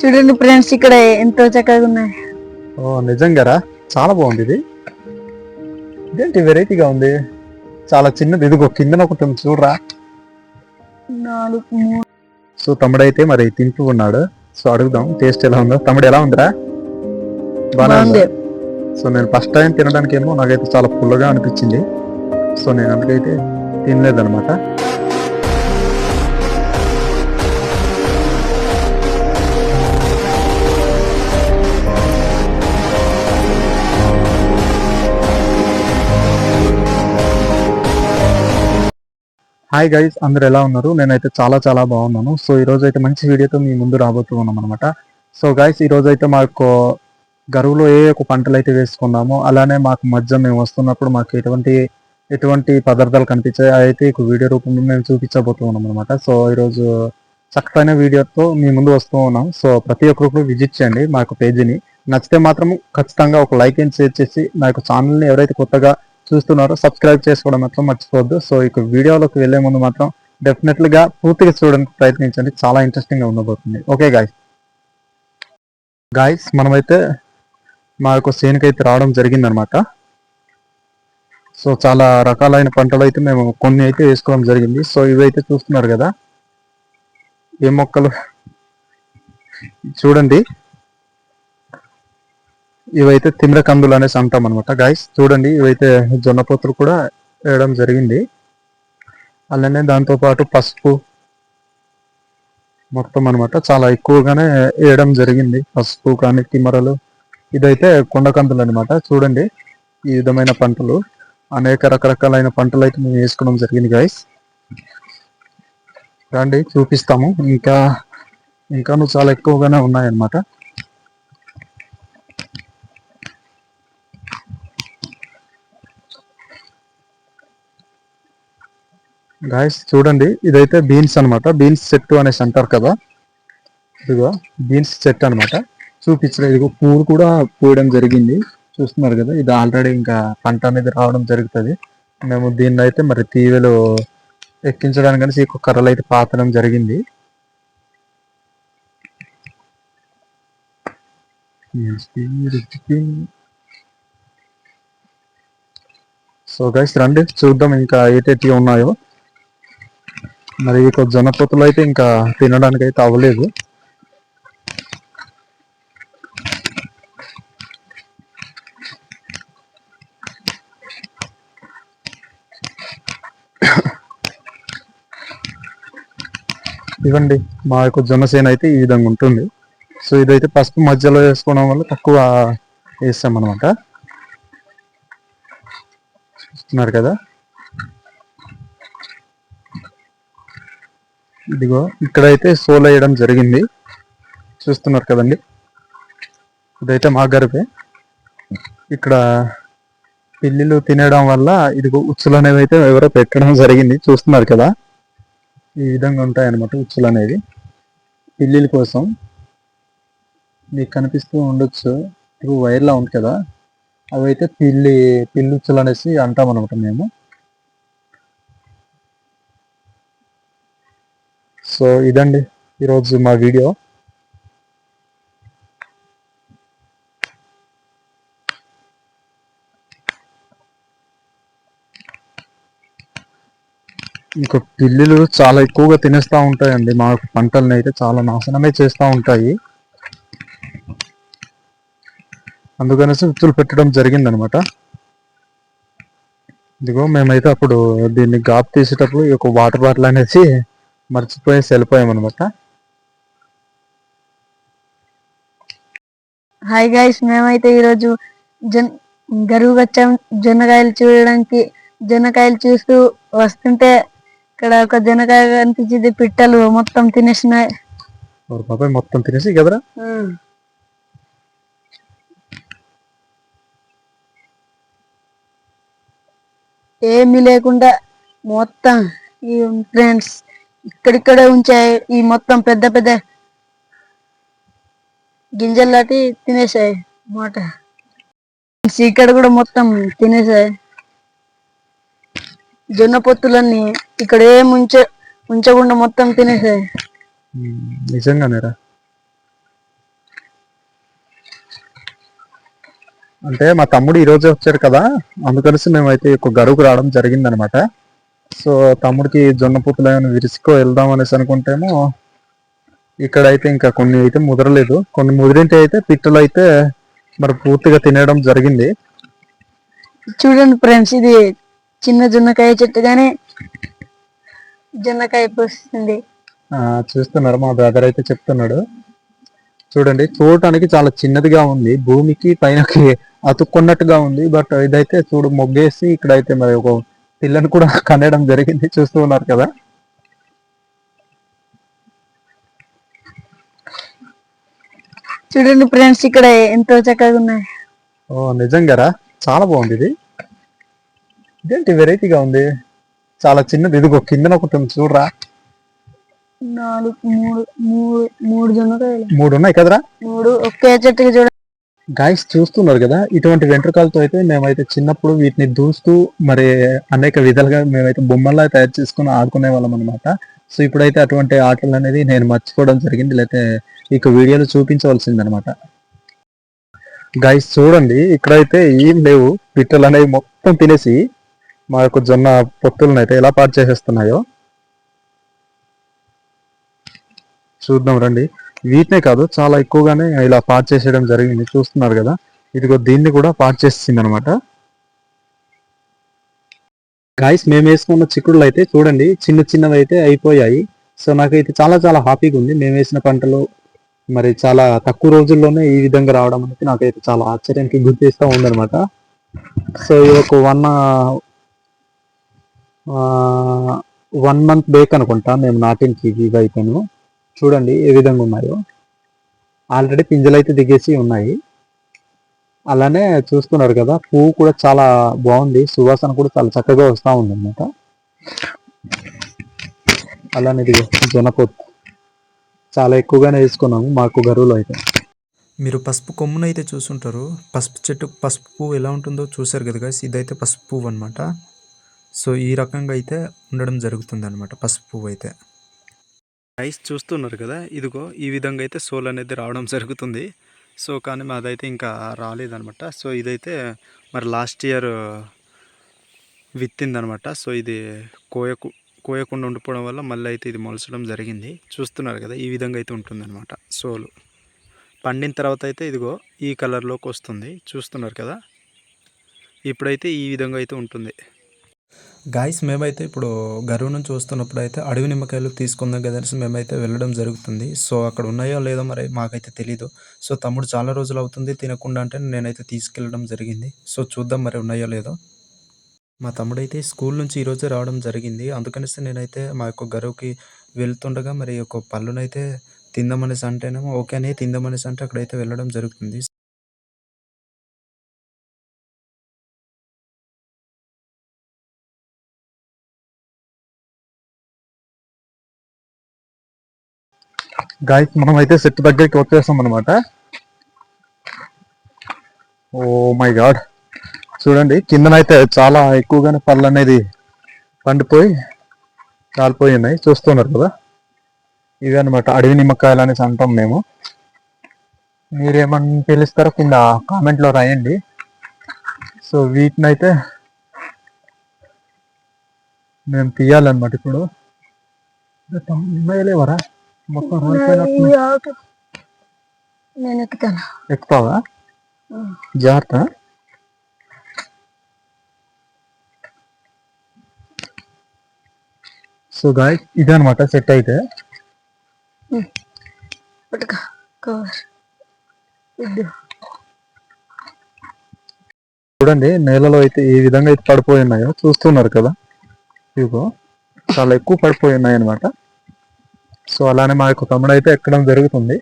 చూడండి ఫ్రెండ్స్ ఇక్కడ ఎంతో చక్కగా ఉన్నాయి. ఓ నిజంగారా? చాలా బాగుంది ఇది. ఇదేంటి వెరైటీగా ఉంది? చాలా చిన్నది. ఇదిగో కిందన ఒకటి ఉంది చూడరా. సో తమ్ముడైతే మరి తింటూ ఉన్నాడు. సో అడుగుదాం టేస్ట్ ఎలా ఉందో. తమ్ముడు ఎలా ఉందిరా? బాగానే బాగుంది? సో నేను ఫస్ట్ టైం తినడానికి ఏమో నాకైతే చాలా పుల్లగా అనిపించింది. సో నేను అందుకైతే తినలేదన్నమాట. హాయ్ గైస్ అందరు ఎలా ఉన్నారు? నేనైతే చాలా చాలా బాగున్నాను. సో ఈ రోజు అయితే మంచి వీడియోతో మీ ముందు రాబోతూ ఉన్నాం అనమాట సో గైస్ ఈ రోజు అయితే మాకు గరువులో ఏ ఒక పంటలు అయితే వేసుకున్నామో అలానే మాకు మధ్య మేము వస్తున్నప్పుడు మాకు ఎటువంటి ఎటువంటి పదార్థాలు కనిపించాయి అయితే ఇక వీడియో రూపంలో మేము చూపించబోతూ ఉన్నాం అనమాట సో ఈరోజు చక్కటైన వీడియోతో మీ ముందు వస్తూ ఉన్నాం. సో ప్రతి ఒక్కరు విజిట్ చేయండి మాకు పేజీని నచ్చితే మాత్రం ఖచ్చితంగా ఒక లైక్ అండ్ షేర్ చేసి నా యొక్క ఛానల్ని ఎవరైతే కొత్తగా చూస్తున్నారో. సబ్స్క్రైబ్ చేసుకోవడం మాత్రం మర్చిపోవద్దు. సో ఇక వీడియోలోకి వెళ్ళే ముందు మాత్రం డెఫినెట్లీ గా పూర్తిగా చూడడానికి ప్రయత్నించండి. చాలా ఇంట్రెస్టింగ్గా ఉండబోతుంది. ఓకే గాయస్ గాయస్ మనమైతే మా యొక్క సేనుకి అయితే రావడం జరిగింది అనమాట సో చాలా రకాలైన పంటలు అయితే మేము కొన్ని అయితే వేసుకోవడం జరిగింది. సో ఇవి అయితే చూస్తున్నారు కదా. ఏ మొక్కలు? చూడండి. ఇవైతే తిమ్ర కందులు అనేసి అంటాం అనమాట గాయస్ చూడండి ఇవైతే జొన్న పొత్తులు కూడా వేయడం జరిగింది. అలానే దాంతో పాటు పసుపు మొత్తం అన్నమాట చాలా ఎక్కువగానే వేయడం జరిగింది. పసుపు కానీ తిమ్మరలు ఇదైతే కొండ కందులు అనమాట చూడండి ఈ విధమైన పంటలు అనేక రకరకాలైన పంటలు అయితే మేము వేసుకోవడం జరిగింది గాయస్ రండి చూపిస్తాము. ఇంకా ఇంకాను చాలా ఎక్కువగానే ఉన్నాయన్నమాట. గాయస్ చూడండి ఇదైతే బీన్స్ అన్నమాట. బీన్స్ చెట్టు అనేసి అంటారు కదా. ఇదిగో బీన్స్ చెట్టు అన్నమాట. చూపించలేదు ఇదిగో పూలు కూడా పూయడం జరిగింది. చూస్తున్నారు కదా ఇది ఆల్రెడీ ఇంకా పంట అనేది రావడం జరుగుతుంది. మేము దీన్ని అయితే మరి తీవెలు ఎక్కించడానికి అనేసి కర్రలు అయితే పాతడం జరిగింది. సో గైస్ రండి చూద్దాం ఇంకా ఏటేటి ఉన్నాయో. మరి ఇక జొన్న అయితే ఇంకా తినడానికి అయితే అవ్వలేదు. ఇవ్వండి మా యొక్క జొన్నసేన అయితే ఈ విధంగా ఉంటుంది. సో ఇదైతే పసుపు మధ్యలో వేసుకోవడం వల్ల తక్కువ వేస్తాం అనమాట చూస్తున్నారు కదా? ఇదిగో ఇక్కడైతే సోల్ వేయడం జరిగింది. చూస్తున్నారు కదండి? ఇదైతే మా గరిపే ఇక్కడ పిల్లిలు తినడం వల్ల ఇదిగో ఉచ్చులు అనేవి అయితే ఎవరో పెట్టడం జరిగింది. చూస్తున్నారు కదా? ఈ విధంగా ఉంటాయి అన్నమాట ఉచ్చులు అనేవి. పిల్లిల కోసం మీకు కనిపిస్తూ ఉండొచ్చు. ఇప్పుడు వైర్లా ఉంది కదా? అవి అయితే పిల్లి పిల్లుచ్చులు అనేసి అంటాం అనమాట మేము. సో ఇదండి ఈరోజు మా వీడియో. ఇంకా పిల్లులు చాలా ఎక్కువగా తినేస్తూ ఉంటాయండి. మా పంటల్ని అయితే చాలా నాశనమే చేస్తూ ఉంటాయి. అందుకనేసి విత్తులు పెట్టడం జరిగిందనమాట. ఇదిగో మేమైతే అప్పుడు దీన్ని గాప్ తీసేటప్పుడు ఈ యొక్క వాటర్ బాటిల్ అనేసి మర్చిపోయేసి వెళ్ళిపోయాం అనమాట హాయ్ గైస్ మేమైతే ఈరోజు జొన్ గరువు వచ్చాం జొన్నకాయలు చూడడానికి జొన్నకాయలు చూస్తూ వస్తుంటే ఇక్కడ ఒక జొన్నకాయ కనిపించింది పిట్టలు మొత్తం తినేసినాయి. బాబాయ్ మొత్తం తినేసి కదరా? ఏమీ లేకుండా మొత్తం ఈ ఫ్రెండ్స్ ఇక్కడిక్కడే ఉంచాయి ఈ మొత్తం పెద్ద పెద్ద గింజలు దాటి తినేసాయి మాట. ఇక్కడ కూడా మొత్తం తినేసాయి. జొన్న పొత్తులన్నీ ఇక్కడ ఏం ఉంచ ఉంచకుండా మొత్తం తినేసాయి. నిజంగానేరా? అంటే మా తమ్ముడు ఈ రోజే వచ్చారు కదా అందుకని మేమైతే ఒక గరువుకు రావడం జరిగిందనమాట. సో తమ్ముడికి జొన్న పుత్తులు ఏమైనా విరుసుకో వెళ్దాం అనేసి అనుకుంటేమో ఇక్కడైతే ఇంకా కొన్ని అయితే ముదరలేదు. కొన్ని ముదిరింటి అయితే పిట్టలు అయితే మరి పూర్తిగా తినేయడం జరిగింది. చూడండి ఫ్రెండ్స్ ఇది చిన్న జొన్నకాయ చెట్టు కానీ జొన్నకాయ పోస్తుంది. చూస్తున్నారు మా బ్రదర్ అయితే చెప్తున్నాడు. చూడండి చూడటానికి చాలా చిన్నదిగా ఉంది. భూమికి పైనకి అతుక్కున్నట్టుగా ఉంది. బట్ ఇదైతే చూడు మొగ్గేసి ఇక్కడైతే మరి ఒక పిల్లని కూడా కనడం జరిగింది చూస్తూ ఉన్నారు కదా. చూడండి ఫ్రెండ్స్ ఇక్కడ ఎంతో చక్కగా ఉన్నాయి. ఓ నిజంగారా? చాలా బాగుంది ఇది. ఇదేంటి వెరైటీగా ఉంది? చాలా చిన్నది. ఇదిగో కిందన ఒకటి చూడరా. నాలుగు మూడు మూడు మూడు జొన్నకాయలు. మూడు ఉన్నాయి కదరా? మూడు ఒకే చెట్టుకి చూడ గాయస్ చూస్తున్నారు కదా? ఇటువంటి వెంట్రుకలతో అయితే మేమైతే చిన్నప్పుడు వీటిని దూస్తూ మరి అనేక విధాలుగా మేమైతే బొమ్మల్లా తయారు చేసుకుని ఆడుకునే వాళ్ళం అనమాట సో ఇప్పుడైతే అటువంటి ఆటలు అనేది నేను మర్చిపోవడం జరిగింది. లేకపోతే ఇక వీడియోలో చూపించవలసింది అనమాట గైస్ చూడండి. ఇక్కడైతే ఏం లేవు. పిట్టలు అనేవి మొత్తం తినేసి మా యొక్క జొన్న పొత్తులను అయితే ఎలా పాటు చేసేస్తున్నాయో చూద్దాం రండి. వీటినే కాదు చాలా ఎక్కువగానే ఇలా పాట్ చేసేయడం జరిగింది. చూస్తున్నారు కదా ఇదిగో దీన్ని కూడా పాటు చేసింది అనమాట గాయస్ మేము వేసుకున్న చిక్కుడులు అయితే చూడండి చిన్న చిన్నవి అయితే అయిపోయాయి. సో నాకైతే చాలా చాలా హ్యాపీగా ఉంది. మేము వేసిన పంటలు మరి చాలా తక్కువ రోజుల్లోనే ఈ విధంగా రావడం అనేది నాకైతే చాలా ఆశ్చర్యానికి గుర్తిస్తూ ఉందన్నమాట. సో ఇది ఒక వన్ వన్ మంత్ బేక్ అనుకుంటా మేము నాటించి ఇవి అయిపోయాను చూడండి ఏ విధంగా ఉన్నాయో. ఆల్రెడీ పింజలు అయితే దిగేసి ఉన్నాయి. అలానే చూస్తున్నారు కదా పువ్వు కూడా చాలా బాగుంది. సువాసన కూడా చాలా చక్కగా వస్తూ ఉంది అనమాట అలానే ఇది జనపొత్తు చాలా ఎక్కువగానే వేసుకున్నాము మాకు గరువులో అయితే. మీరు పసుపు కొమ్మును అయితే చూసుంటారు. పసుపు చెట్టు పసుపు పువ్వు ఎలా ఉంటుందో చూసారు కదా guys. ఇదైతే పసుపు పువ్వు అనమాట సో ఈ రకంగా అయితే ఉండడం జరుగుతుంది అనమాట పసుపు పువ్వు అయితే. రైస్ చూస్తున్నారు కదా ఇదిగో ఈ విధంగా అయితే సోల్ అనేది రావడం జరుగుతుంది. సో కానీ మాదైతే ఇంకా రాలేదనమాట. సో ఇదైతే మరి లాస్ట్ ఇయర్ విత్తిందనమాట. సో ఇది కోయకు కోయకుండా ఉండిపోవడం వల్ల మళ్ళీ అయితే ఇది మొలచడం జరిగింది. చూస్తున్నారు కదా ఈ విధంగా అయితే ఉంటుందన్నమాట సోలు. పండిన తర్వాత అయితే ఇదిగో ఈ కలర్లోకి వస్తుంది. చూస్తున్నారు కదా ఇప్పుడైతే ఈ విధంగా అయితే ఉంటుంది. గాయస్ మేమైతే ఇప్పుడు గరువు నుంచి వస్తున్నప్పుడు అయితే అడవి నిమ్మకాయలు తీసుకుందాం కదా మేమైతే వెళ్ళడం జరుగుతుంది. సో అక్కడ ఉన్నాయో లేదో మరి మాకైతే తెలీదు. సో తమ్ముడు చాలా రోజులు అవుతుంది. తినకుండా అంటే నేనైతే తీసుకెళ్ళడం జరిగింది. సో చూద్దాం మరి ఉన్నాయో లేదో. మా తమ్ముడైతే స్కూల్ నుంచి ఈరోజే రావడం జరిగింది. అందుకనేసి నేనైతే మా యొక్క గరువుకి వెళ్తుండగా మరి ఒక పళ్ళునైతే తిందామనేసి అంటేనేమో ఓకే అని తిందామనేసి అంటే అక్కడైతే వెళ్ళడం జరుగుతుంది. గాయస్ మనం అయితే సెట్ దగ్గరికి వచ్చేస్తాం అనమాట ఓ oh మై గాడ్ చూడండి కిందనైతే చాలా ఎక్కువగానే పళ్ళు అనేది పండిపోయి కాలిపోయి ఉన్నాయి. చూస్తున్నారు కదా? ఇవి అనమాట అడవి నిమ్మకాయలు అనేసి అంటాం మేము. మీరేమని పిలుస్తారో కింద కామెంట్లో రాయండి. సో వీటిని అయితే మేము తీయాలన్నమాట ఇప్పుడు. ఉన్నాయలేవరా మొత్తం నేను ఎక్కుతాను? ఎక్కుతావా? జాగ్రత్త. సో గాయ ఇదనమాట సెట్ అయితే. చూడండి నేలలో అయితే ఏ విధంగా అయితే పడిపోయి ఉన్నాయో చూస్తున్నారు కదా. ఇదిగో చాలా ఎక్కువ పడిపోయి ఉన్నాయి అనమాట సో అలానే మా యొక్క తమ్ముడు అయితే ఎక్కడం జరుగుతుంది.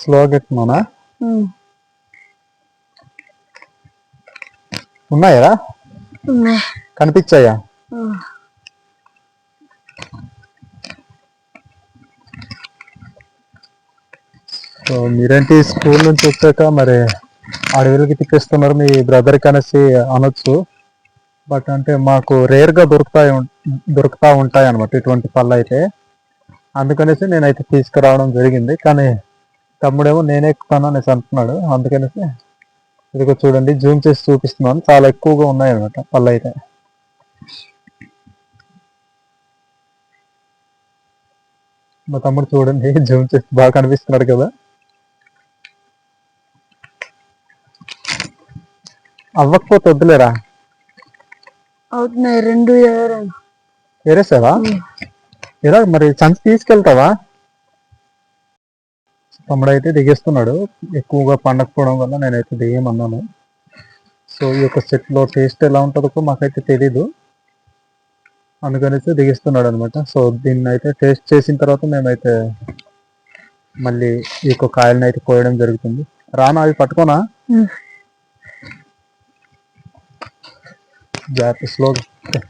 స్లోగా ఎక్కుమనా ఉన్నాయా. కనిపించాయా? సో మీరేంటి స్కూల్ నుంచి వచ్చాక మరి అడవిలకి తిప్పిస్తున్నారు మీ బ్రదర్కి అనేసి అనొచ్చు. బట్ అంటే మాకు రేర్గా దొరుకుతాయి దొరుకుతూ దొరుకుతా ఉంటాయి అనమాట ఇటువంటి పళ్ళు అయితే. అందుకనేసి నేనైతే తీసుకురావడం జరిగింది. కానీ తమ్ముడేమో నేనే ఎక్కుతాను అనేసి అంటున్నాడు. అందుకనేసి ఇదిగో చూడండి జూమ్ చేసి చూపిస్తున్నాను. చాలా ఎక్కువగా ఉన్నాయి అనమాట పళ్ళు అయితే. మా తమ్ముడు చూడండి జూమ్ చేసి బాగా కనిపిస్తున్నాడు కదా. అవ్వకపోతే వద్దులేరా? అవుతున్నాయి రెండు ఎవరైనా ఏరేసావా? ఎలా మరి సంచి తీసుకెళ్తావా? తమ్ముడు అయితే దిగేస్తున్నాడు. ఎక్కువగా పండకపోవడం వల్ల నేనైతే దిగేయమన్నాను. సో ఈ యొక్క set లో టేస్ట్ ఎలా ఉంటుందో మాకైతే తెలీదు. అందుకనేసి దిగిస్తున్నాడు అనమాట సో దీన్ని అయితే టేస్ట్ చేసిన తర్వాత మేమైతే మళ్ళీ ఈ యొక్క కాయలను అయితే కోయడం జరుగుతుంది. రానా అవి పట్టుకోనా? జాగ్రత్త స్లోగా.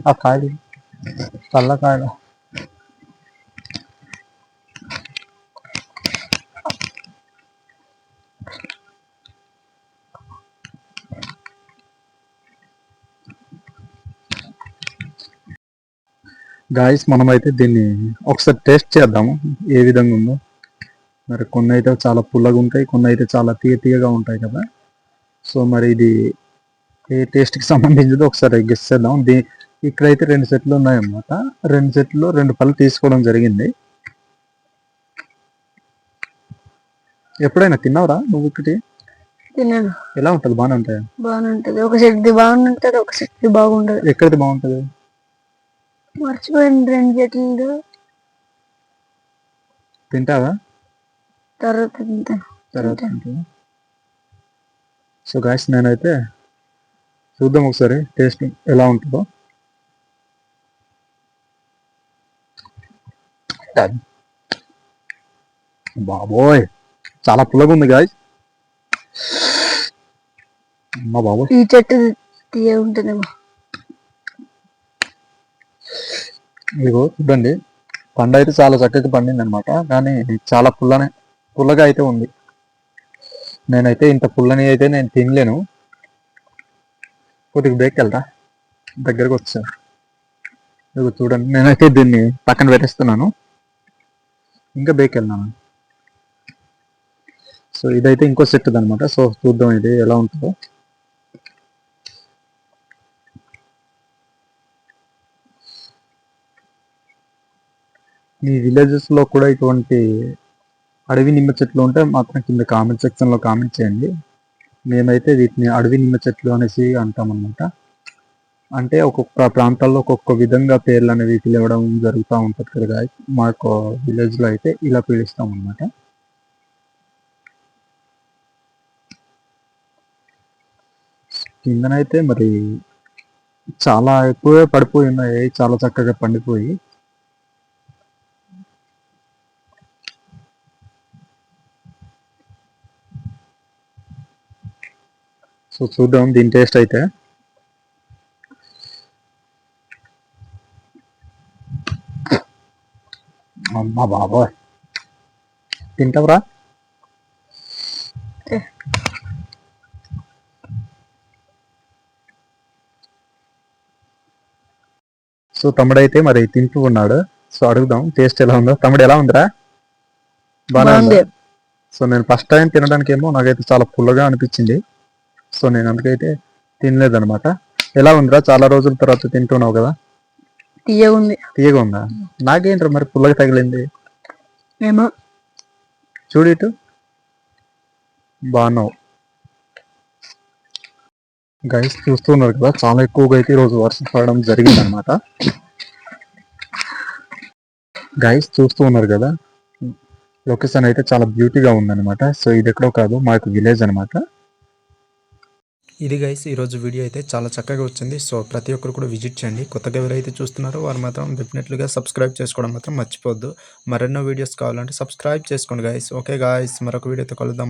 ఆ కాయలు చల్ల కాయలు గాయస్ మనమైతే దీన్ని ఒకసారి టేస్ట్ చేద్దాము. ఏ విధంగా ఉందో. మరి కొన్ని అయితే చాలా పుల్లగా ఉంటాయి కొన్ని అయితే చాలా తీయ తీయగా ఉంటాయి కదా. సో మరి ఇది ఏ టేస్ట్కి సంబంధించిందో ఒకసారి గెస్ చేద్దాం దీ ఇక్కడైతే రెండు సెట్లు ఉన్నాయన్నమాట. రెండు సెట్లు రెండు పళ్ళు తీసుకోవడం జరిగింది. ఎప్పుడైనా తిన్నావురా నువ్వు ఒకటి తిన్నాను. ఎలా ఉంటుంది? బాగానే ఉంటాయా? బాగానే ఉంటది. ఒక సెట్ది బాగుంటది ఒక సెట్ది బాగుండదు. ఎక్కడిది బాగుంటుంది? మర్చిపోయిన రెండు చెట్లు తింటావా? తర్వాత తింటాను. తర్వాత తింటావా? సో గాయస్ నేనైతే చూద్దాం ఒకసారి. టేస్ట్ ఎలా ఉంటుందో. బాబోయ్ చాలా పుల్లగా ఉంది గాయస్ అమ్మా బాబోయ్. ఈ చెట్టు ఉంటుందేమో. ఇదిగో చూడండి పండు అయితే చాలా చక్కగా పండింది అనమాట కానీ చాలా పుల్లనే పుల్లగా అయితే ఉంది. నేనైతే ఇంత పుల్లని అయితే నేను తినలేను. కొద్దిగా బ్రేక్ వెళ్తా. దగ్గరకు వచ్చాను ఇదిగో చూడండి నేనైతే దీన్ని పక్కన పెట్టేస్తున్నాను. ఇంకా బ్రేక్ వెళ్దాను సో ఇదైతే ఇంకో సెట్ అనమాట సో చూద్దాం ఇది ఎలా ఉంటుందో. మీ విలేజెస్లో కూడా ఇటువంటి అడవి నిమ్మ చెట్లు ఉంటే మాత్రం కింద కామెంట్ సెక్షన్లో కామెంట్ చేయండి. మేమైతే వీటిని అడవి నిమ్మ చెట్లు అనేసి అంటాం అనమాట అంటే ఒక్కొక్క ప్రాంతాల్లో ఒక్కొక్క విధంగా పేర్లు అనేవి పిలవడం జరుగుతూ ఉంటుంది కదా మా మాకు విలేజ్లో అయితే ఇలా పిలుస్తాం అనమాట కిందనైతే మరి చాలా ఎక్కువే పడిపోయి ఉన్నాయి. చాలా చక్కగా పండిపోయి. సో చూద్దాం దీని టేస్ట్ అయితే. అమ్మా బాబోయ్. తింటావురా? సో తమ్ముడైతే మరి తింటూ ఉన్నాడు. సో అడుగుదాం టేస్ట్ ఎలా ఉందో. తమ్ముడు ఎలా ఉందిరా? బాగా సో నేను ఫస్ట్ టైం తినడానికి ఏమో నాకైతే చాలా పుల్లగా అనిపించింది. సో నేను అందుకైతే తినలేదన్నమాట. ఎలా ఉందిరా? చాలా రోజుల తర్వాత తింటున్నావు కదా? తీయ ఉంది. తీయగా ఉందా? నాకేంట్రా మరి పుల్లగా తగిలింది? ఏమో. చూడు ఇటు. బాగున్నావు. గైస్ చూస్తున్నారు కదా చాలా ఎక్కువగా అయితే ఈరోజు వర్షం పడడం జరిగింది అనమాట గైస్ చూస్తూ ఉన్నారు కదా లొకేషన్ అయితే చాలా బ్యూటీగా ఉందన్నమాట. సో ఇది ఎక్కడో కాదు మా యొక్క విలేజ్ అనమాట ఇది గైస్ ఈరోజు వీడియో అయితే చాలా చక్కగా వచ్చింది. సో ప్రతి ఒక్కరు కూడా విజిట్ చేయండి. కొత్తగా ఎవరైతే చూస్తున్నారో వారు మాత్రం డెఫినెట్లుగా సబ్స్క్రైబ్ చేసుకోవడం మాత్రం మర్చిపోద్దు మరెన్నో వీడియోస్ కావాలంటే సబ్స్క్రైబ్ చేసుకోండి గైస్ ఓకే గాయస్ మరొక వీడియోతో కలుద్దాం.